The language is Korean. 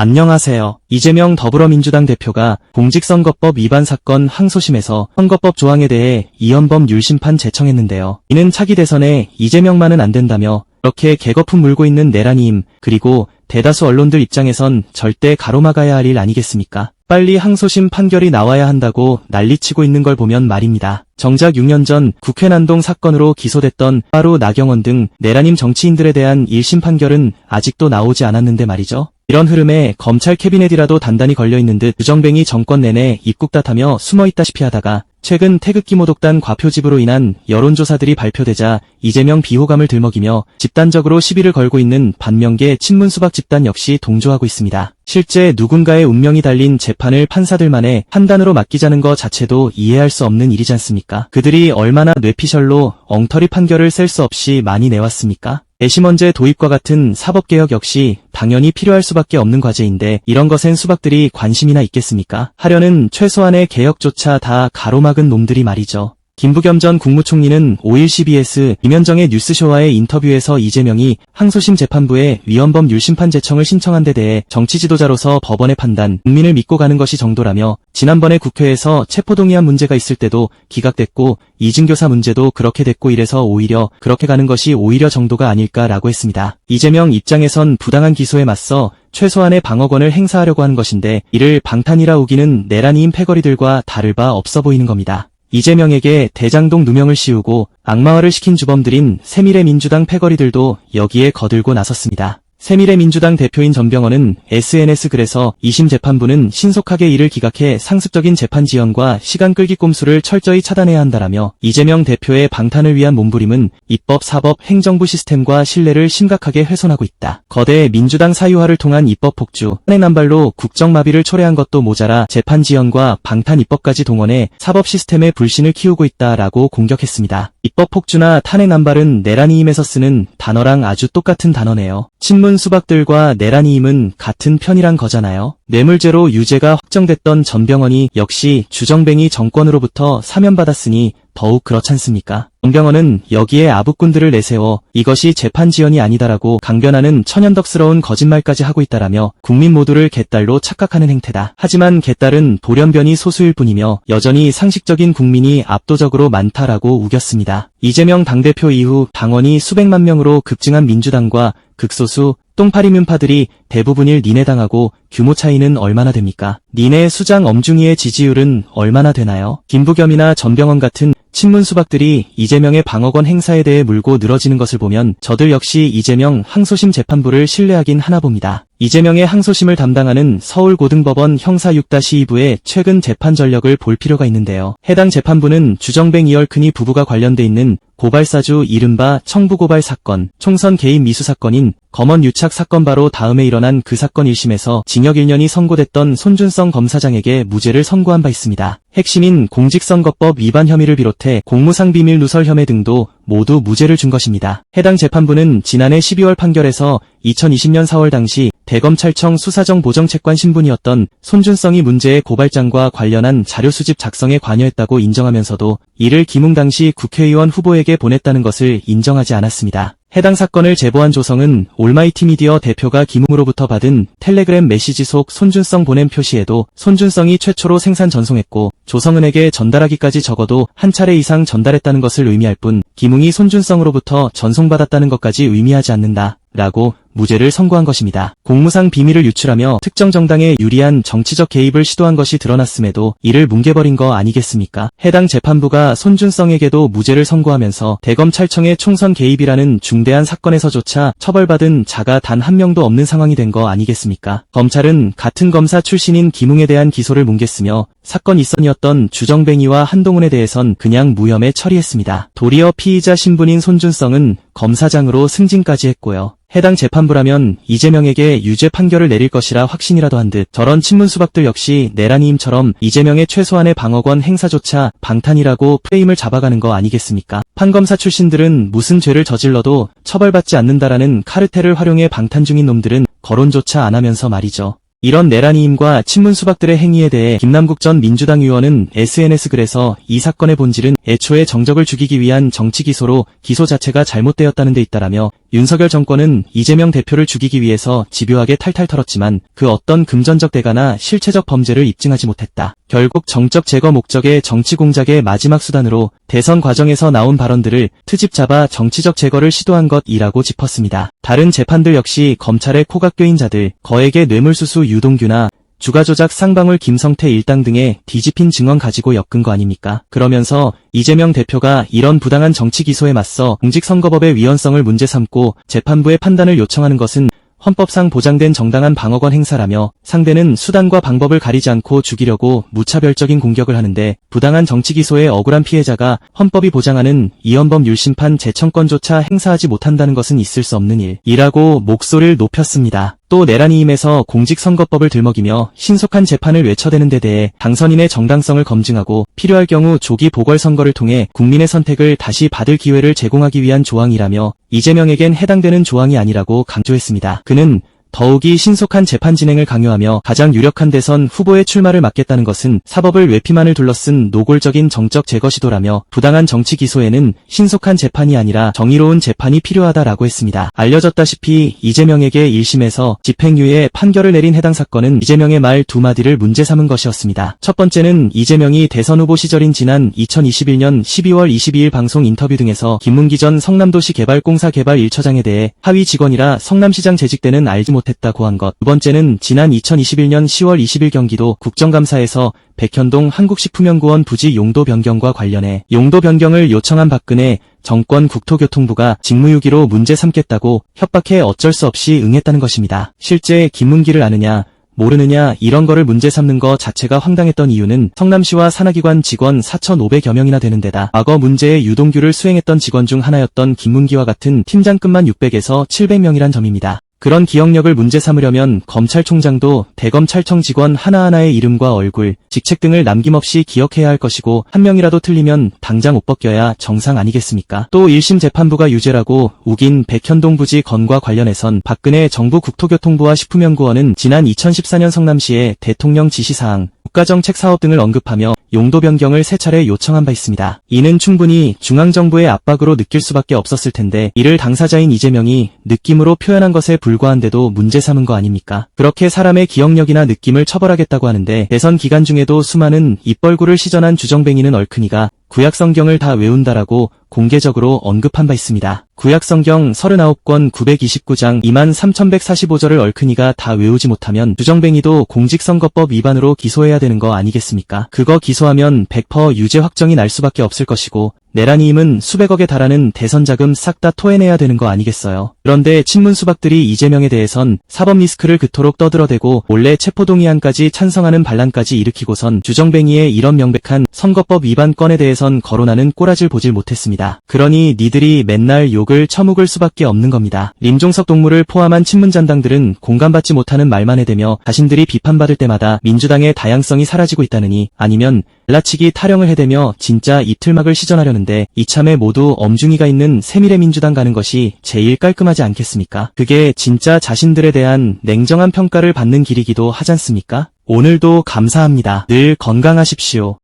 안녕하세요. 이재명 더불어민주당 대표가 공직선거법 위반 사건 항소심에서 선거법 조항에 대해 이현범 율심판 제청했는데요. 이는 차기 대선에 이재명만은 안 된다며 그렇게 개거품 물고 있는 내란임 그리고 대다수 언론들 입장에선 절대 가로막아야 할 일 아니겠습니까? 빨리 항소심 판결이 나와야 한다고 난리치고 있는 걸 보면 말입니다. 정작 6년 전 국회 난동 사건으로 기소됐던 바로 나경원 등 내란임 정치인들에 대한 1심 판결은 아직도 나오지 않았는데 말이죠. 이런 흐름에 검찰 캐비넷이라도 단단히 걸려있는 듯 유정뱅이 정권 내내 입국다하며 숨어있다시피 하다가 최근 태극기 모독단 과표집으로 인한 여론조사들이 발표되자 이재명 비호감을 들먹이며 집단적으로 시비를 걸고 있는 반명계 친문수박 집단 역시 동조하고 있습니다. 실제 누군가의 운명이 달린 재판을 판사들만의 판단으로 맡기자는 것 자체도 이해할 수 없는 일이지 않습니까? 그들이 얼마나 뇌피셜로 엉터리 판결을 셀 수 없이 많이 내왔습니까? 배심원제 도입과 같은 사법개혁 역시 당연히 필요할 수밖에 없는 과제인데 이런 것엔 수박들이 관심이나 있겠습니까? 하려는 최소한의 개혁조차 다 가로막은 놈들이 말이죠. 김부겸 전 국무총리는 5일 CBS 김현정의 뉴스쇼와의 인터뷰에서 이재명이 항소심 재판부에 위헌범 율심판 제청을 신청한 데 대해 정치 지도자로서 법원의 판단, 국민을 믿고 가는 것이 정도라며 지난번에 국회에서 체포동의안 문제가 있을 때도 기각됐고 이진교사 문제도 그렇게 됐고 이래서 오히려 그렇게 가는 것이 오히려 정도가 아닐까라고 했습니다. 이재명 입장에선 부당한 기소에 맞서 최소한의 방어권을 행사하려고 하는 것인데 이를 방탄이라 우기는 내란이인 패거리들과 다를 바 없어 보이는 겁니다. 이재명에게 대장동 누명을 씌우고 악마화를 시킨 주범들인 새미래민주당 패거리들도 여기에 거들고 나섰습니다. 새미래민주당 대표인 전병헌은 SNS 글에서 2심 재판부는 신속하게 이를 기각해 상습적인 재판 지연과 시간 끌기 꼼수를 철저히 차단해야 한다라며 이재명 대표의 방탄을 위한 몸부림은 입법, 사법, 행정부 시스템과 신뢰를 심각하게 훼손하고 있다. 거대 민주당 사유화를 통한 입법 폭주, 한해 남발로 국정마비를 초래한 것도 모자라 재판 지연과 방탄 입법까지 동원해 사법 시스템의 불신을 키우고 있다라고 공격했습니다. 입법 폭주나 탄핵 남발은 내란이임에서 쓰는 단어랑 아주 똑같은 단어네요. 친문 수박들과 내란이 임은 같은 편이란 거잖아요. 뇌물죄로 유죄가 확정됐던 전병헌이 역시 주정뱅이 정권으로부터 사면받았으니 더욱 그렇잖습니까? 전병헌은 여기에 아부꾼들을 내세워 이것이 재판 지연이 아니다라고 강변하는 천연덕스러운 거짓말까지 하고 있다라며 국민 모두를 개딸로 착각하는 행태다. 하지만 개딸은 돌연변이 소수일 뿐이며 여전히 상식적인 국민이 압도적으로 많다라고 우겼습니다. 이재명 당대표 이후 당원이 수백만 명으로 급증한 민주당과 극소수 똥파리문파들이 대부분일 니네당하고 규모 차이는 얼마나 됩니까? 니네 수장 엄중희의 지지율은 얼마나 되나요? 김부겸이나 전병헌 같은 친문 수박들이 이재명의 방어권 행사에 대해 물고 늘어지는 것을 보면 저들 역시 이재명 항소심 재판부를 신뢰하긴 하나 봅니다. 이재명의 항소심을 담당하는 서울고등법원 형사 6-2부의 최근 재판 전력을 볼 필요가 있는데요. 해당 재판부는 주정뱅 이얼크니 부부가 관련돼 있는 고발사주 이른바 청부고발 사건, 총선 개입 미수 사건인 검언 유착 사건 바로 다음에 일어난 그 사건 1심에서 징역 1년이 선고됐던 손준성 검사장에게 무죄를 선고한 바 있습니다. 핵심인 공직선거법 위반 혐의를 비롯해 공무상 비밀 누설 혐의 등도 모두 무죄를 준 것입니다. 해당 재판부는 지난해 12월 판결에서 2020년 4월 당시 대검찰청 수사정 보정채권 신분이었던 손준성이 문제의 고발장과 관련한 자료 수집 작성에 관여했다고 인정하면서도 이를 김웅 당시 국회의원 후보에게 보냈다는 것을 인정하지 않았습니다. 해당 사건을 제보한 조성은 올마이티 미디어 대표가 김웅으로부터 받은 텔레그램 메시지 속 손준성 보냄 표시에도 손준성이 최초로 생산 전송했고 조성은에게 전달하기까지 적어도 한 차례 이상 전달했다는 것을 의미할 뿐 김웅이 손준성으로부터 전송받았다는 것까지 의미하지 않는다. 라고 무죄를 선고한 것입니다. 공무상 비밀을 유출하며 특정 정당에 유리한 정치적 개입을 시도한 것이 드러났음에도 이를 뭉개버린 거 아니겠습니까? 해당 재판부가 손준성에게도 무죄를 선고하면서 대검찰청의 총선 개입이라는 중대한 사건에서조차 처벌받은 자가 단 한 명도 없는 상황이 된 거 아니겠습니까? 검찰은 같은 검사 출신인 김웅에 대한 기소를 뭉갰으며 사건 일선이었던 주정뱅이와 한동훈에 대해선 그냥 무혐의 처리했습니다. 도리어 피의자 신분인 손준성은 검사장으로 승진까지 했고요. 해당 재판 부라면 이재명에게 유죄 판결을 내릴 것이라 확신이라도 한 듯 저런 친문 수박들 역시 내란이임처럼 이재명의 최소한의 방어권 행사조차 방탄이라고 프레임을 잡아가는 거 아니겠습니까? 판검사 출신들은 무슨 죄를 저질러도 처벌받지 않는다라는 카르텔을 활용해 방탄 중인 놈들은 거론조차 안 하면서 말이죠. 이런 내란이임과 친문 수박들의 행위에 대해 김남국 전 민주당 의원은 SNS 글에서 이 사건의 본질은 애초에 정적을 죽이기 위한 정치 기소로 기소 자체가 잘못되었다는 데 있다라며 윤석열 정권은 이재명 대표를 죽이기 위해서 집요하게 탈탈 털었지만 그 어떤 금전적 대가나 실체적 범죄를 입증하지 못했다. 결국 정적 제거 목적의 정치 공작의 마지막 수단으로 대선 과정에서 나온 발언들을 트집 잡아 정치적 제거를 시도한 것이라고 짚었습니다. 다른 재판들 역시 검찰의 코가 껴인 자들, 거액의 뇌물수수 유동규나 주가 조작 쌍방울 김성태 일당 등의 뒤집힌 증언 가지고 엮은 거 아닙니까? 그러면서 이재명 대표가 이런 부당한 정치 기소에 맞서 공직선거법의 위헌성을 문제 삼고 재판부의 판단을 요청하는 것은 헌법상 보장된 정당한 방어권 행사라며 상대는 수단과 방법을 가리지 않고 죽이려고 무차별적인 공격을 하는데 부당한 정치 기소의 억울한 피해자가 헌법이 보장하는 이연범 율심판 재청권조차 행사하지 못한다는 것은 있을 수 없는 일이라고 목소리를 높였습니다. 또 내란이 임해서 공직선거법을 들먹이며 신속한 재판을 외쳐대는 데 대해 당선인의 정당성을 검증하고 필요할 경우 조기 보궐선거를 통해 국민의 선택을 다시 받을 기회를 제공하기 위한 조항이라며 이재명에겐 해당되는 조항이 아니라고 강조했습니다. 그는 더욱이 신속한 재판 진행을 강요하며 가장 유력한 대선 후보의 출마를 막겠다는 것은 사법을 외피만을 둘러쓴 노골적인 정적 제거 시도라며 부당한 정치 기소에는 신속한 재판이 아니라 정의로운 재판이 필요하다라고 했습니다. 알려졌다시피 이재명에게 1심에서 집행유예 판결을 내린 해당 사건은 이재명의 말 두 마디를 문제 삼은 것이었습니다. 첫 번째는 이재명이 대선 후보 시절인 지난 2021년 12월 22일 방송 인터뷰 등에서 김문기 전 성남도시 개발공사 개발 1처장에 대해 하위 직원이라 성남시장 재직 때는 알지 못 했다고 한 것. 두 번째는 지난 2021년 10월 20일 경기도 국정감사에서 백현동 한국식품연구원 부지 용도 변경과 관련해 용도 변경을 요청한 박근혜 정권 국토교통부가 직무유기로 문제 삼겠다고 협박해 어쩔 수 없이 응했다는 것입니다. 실제 김문기를 아느냐 모르느냐 이런 거를 문제 삼는 거 자체가 황당했던 이유는 성남시와 산하기관 직원 4,500여 명이나 되는 데다 과거 문제의 유동규를 수행했던 직원 중 하나였던 김문기와 같은 팀장급만 600에서 700명이란 점입니다. 그런 기억력을 문제 삼으려면 검찰총장도 대검찰청 직원 하나하나의 이름과 얼굴, 직책 등을 남김없이 기억해야 할 것이고 한 명이라도 틀리면 당장 옷 벗겨야 정상 아니겠습니까? 또 1심 재판부가 유죄라고 우긴 백현동 부지 건과 관련해선 박근혜 정부 국토교통부와 식품연구원은 지난 2014년 성남시의 대통령 지시사항, 국가정책 사업 등을 언급하며 용도 변경을 세 차례 요청한 바 있습니다. 이는 충분히 중앙정부의 압박으로 느낄 수밖에 없었을 텐데 이를 당사자인 이재명이 느낌으로 표현한 것에 불과한데도 문제 삼은 거 아닙니까? 그렇게 사람의 기억력이나 느낌을 처벌하겠다고 하는데 대선 기간 중에도 수많은 입벌구를 시전한 주정뱅이는 얼큰이가 구약 성경을 다 외운다라고 공개적으로 언급한 바 있습니다. 구약 성경 39권 929장 23,145절을 얼큰이가 다 외우지 못하면 주정뱅이도 공직선거법 위반으로 기소해야 되는 거 아니겠습니까? 그거 기소하면 100% 유죄 확정이 날 수밖에 없을 것이고 내란이임은 수백억에 달하는 대선 자금 싹 다 토해내야 되는 거 아니겠어요. 그런데 친문 수박들이 이재명에 대해선 사법 리스크를 그토록 떠들어대고 몰래 체포동의안까지 찬성하는 반란까지 일으키고선 주정뱅이의 이런 명백한 선거법 위반 건에 대해선 거론하는 꼬라질 보질 못했습니다. 그러니 니들이 맨날 욕을 처묵을 수밖에 없는 겁니다. 림종석 동무를 포함한 친문 잔당들은 공감받지 못하는 말만 해대며 자신들이 비판받을 때마다 민주당의 다양성이 사라지고 있다느니 아니면 라치기 타령을 해대며 진짜 이틀막을 시전하려는데 이참에 모두 엄중이가 있는 세밀의 민주당 가는 것이 제일 깔끔하지 않겠습니까? 그게 진짜 자신들에 대한 냉정한 평가를 받는 길이기도 하지 않습니까? 오늘도 감사합니다. 늘 건강하십시오.